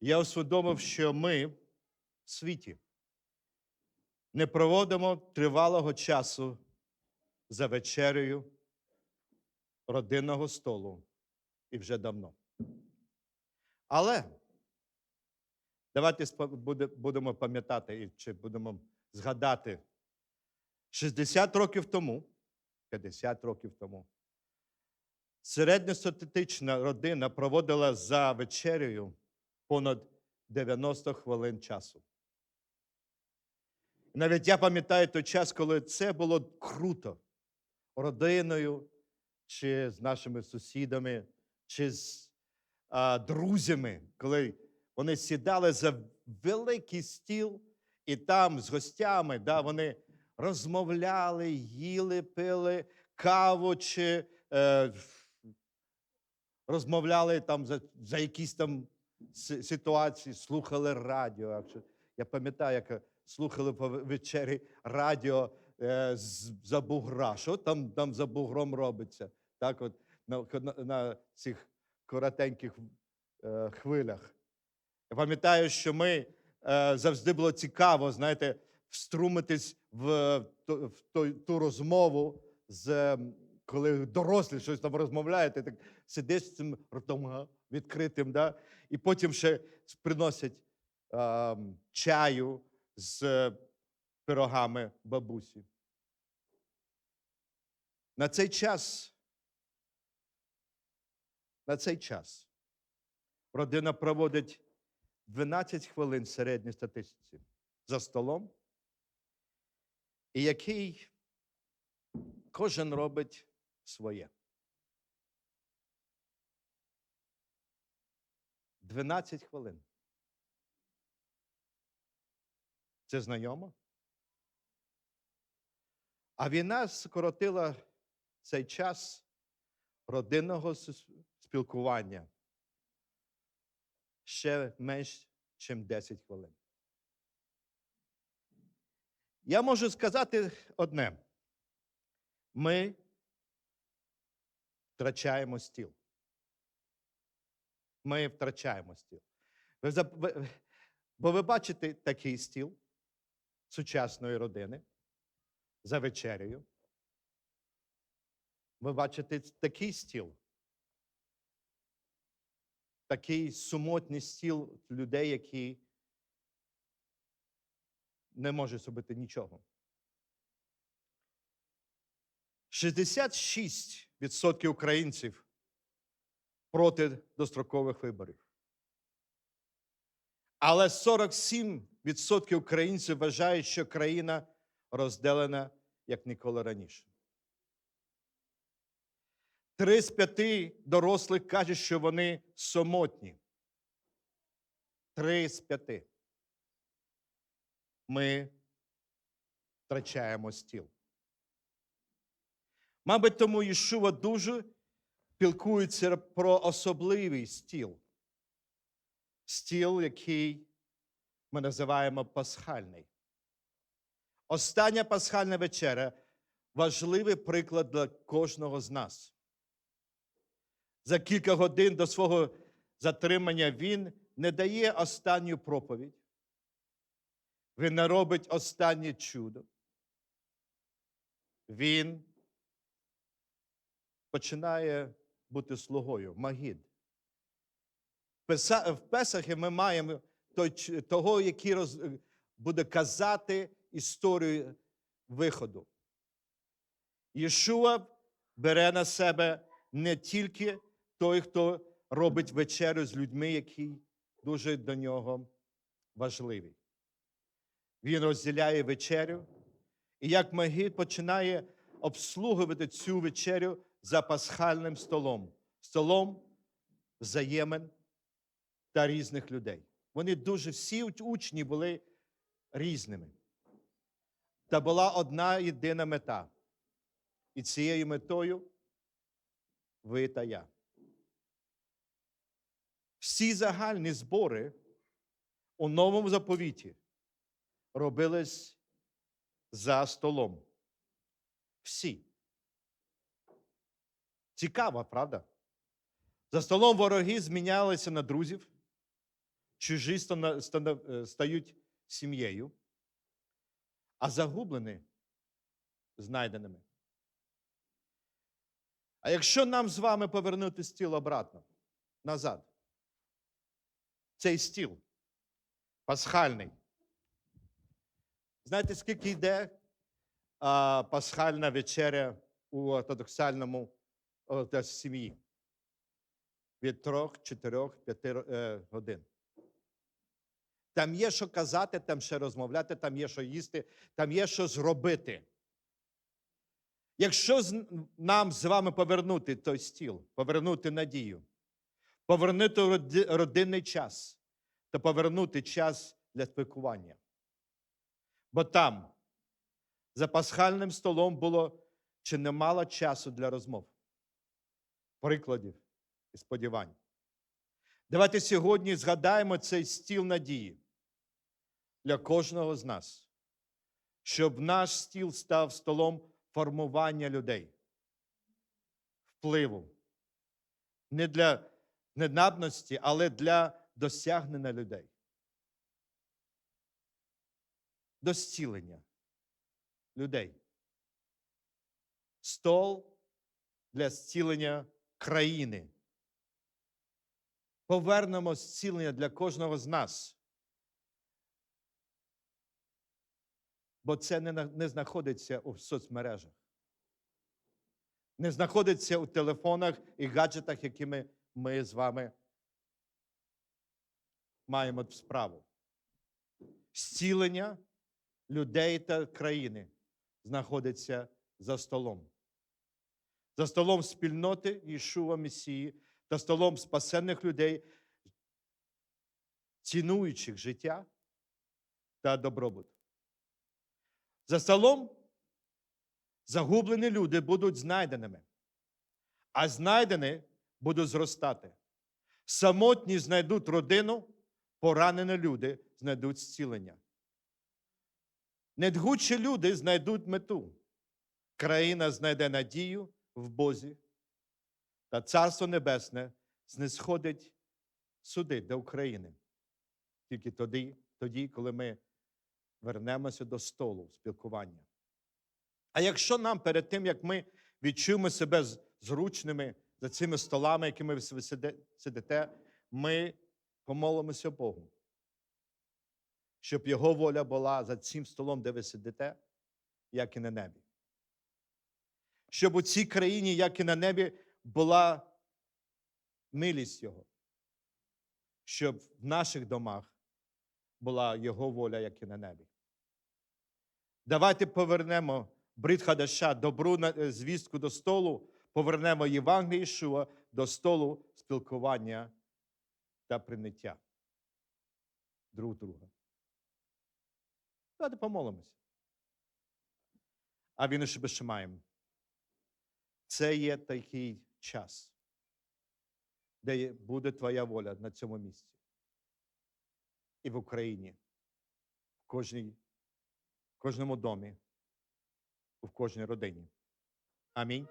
я усвідомив, що ми в світі не проводимо тривалого часу за вечерею родинного столу і вже давно. Але давайте будемо пам'ятати чи будемо згадати 60 років тому, 50 років тому, середньостатистична родина проводила за вечерею понад 90 хвилин часу. Навіть я пам'ятаю той час, коли це було круто родиною, чи з нашими сусідами, чи з а, друзями, коли вони сідали за великий стіл, і там з гостями да, вони розмовляли, їли, пили каву, чи е, розмовляли там за, за якісь там ситуації, слухали радіо. Я пам'ятаю, як е, слухали по вечері радіо е, за бугра. Що там, там за бугром робиться? Так, от на, на, на цих коротеньких е, хвилях. Я пам'ятаю, що ми е, завжди було цікаво, знаєте, вструмитись в, ту- в той- ту розмову, з, коли дорослі щось там розмовляють, ти так сидиш з цим ртом га, відкритим, да? і потім ще приносять ем, чаю з е, пирогами бабусі. На цей час, на цей час родина проводить 12 хвилин середній статистиці за столом, і який кожен робить своє. 12 хвилин. Це знайомо? А війна скоротила цей час родинного спілкування ще менш, ніж 10 хвилин. Я можу сказати одне: ми втрачаємо стіл. Ми втрачаємо стіл. Бо ви бачите такий стіл сучасної родини за вечерею. Ви бачите такий стіл, такий сумотний стіл людей, які не можуть зробити нічого. 66% українців проти дострокових виборів. Але 47% українців вважають, що країна розділена як ніколи раніше. Три з п'яти дорослих кажуть, що вони самотні. Три з п'яти. Ми втрачаємо стіл. Мабуть, тому Ішува дуже пілкується про особливий стіл. Стіл, який ми називаємо пасхальний. Остання пасхальна вечеря важливий приклад для кожного з нас. За кілька годин до свого затримання він не дає останню проповідь. Він не робить останнє чудо. Він починає бути слугою, магід. В Песа- Песахі ми маємо того, який роз, е, буде казати історію виходу. Єшуа бере на себе не тільки той, хто робить вечерю з людьми, які дуже до нього важливі. Він розділяє вечерю, і як Магід починає обслуговувати цю вечерю за пасхальним столом, столом взаємин та різних людей. Вони дуже всі учні були різними. Та була одна єдина мета. І цією метою ви та я. Всі загальні збори у новому заповіті робились за столом. Всі. Цікаво, правда? За столом вороги змінялися на друзів, чужі е, стають сім'єю, а загублені знайденими. А якщо нам з вами повернути стіл обратно, назад, цей стіл пасхальний. Знаєте, скільки йде а, пасхальна вечеря у ортодоксальному о, сім'ї? Від трьох, чотирьох, п'яти е, годин. Там є що казати, там ще розмовляти, там є що їсти, там є що зробити. Якщо нам з вами повернути той стіл, повернути надію, повернути родинний час та повернути час для спілкування. Бо там, за пасхальним столом, було чи немало часу для розмов, прикладів і сподівань. Давайте сьогодні згадаємо цей стіл надії для кожного з нас, щоб наш стіл став столом формування людей, впливу. Не для ненадності, але для досягнення людей. До зцілення людей. Стол для зцілення країни. Повернемо зцілення для кожного з нас. Бо це не, не знаходиться у соцмережах. Не знаходиться у телефонах і гаджетах, якими ми з вами маємо справу. Зцілення людей та країни знаходиться за столом. За столом спільноти Ішува Месії та столом спасенних людей, цінуючих життя та добробут. За столом загублені люди будуть знайденими, а знайдені будуть зростати. Самотні знайдуть родину, поранені люди знайдуть зцілення. Недгучі люди знайдуть мету. Країна знайде надію в Бозі, та Царство Небесне знисходить суди до України. Тільки тоді, тоді, коли ми вернемося до столу спілкування. А якщо нам перед тим, як ми відчуємо себе зручними за цими столами, якими ви сидите, ми помолимося Богу, щоб Його воля була за цим столом, де ви сидите, як і на небі. Щоб у цій країні, як і на небі, була милість Його. Щоб в наших домах була Його воля, як і на небі. Давайте повернемо Брит Хадаша, добру е, звістку до столу, повернемо Євангеліє Ішуа до столу спілкування та прийняття друг друга. Давайте помолимося. А він ще маємо. Це є такий час, де буде твоя воля на цьому місці. І в Україні, в кожній, в кожному домі, в кожній родині. Амінь.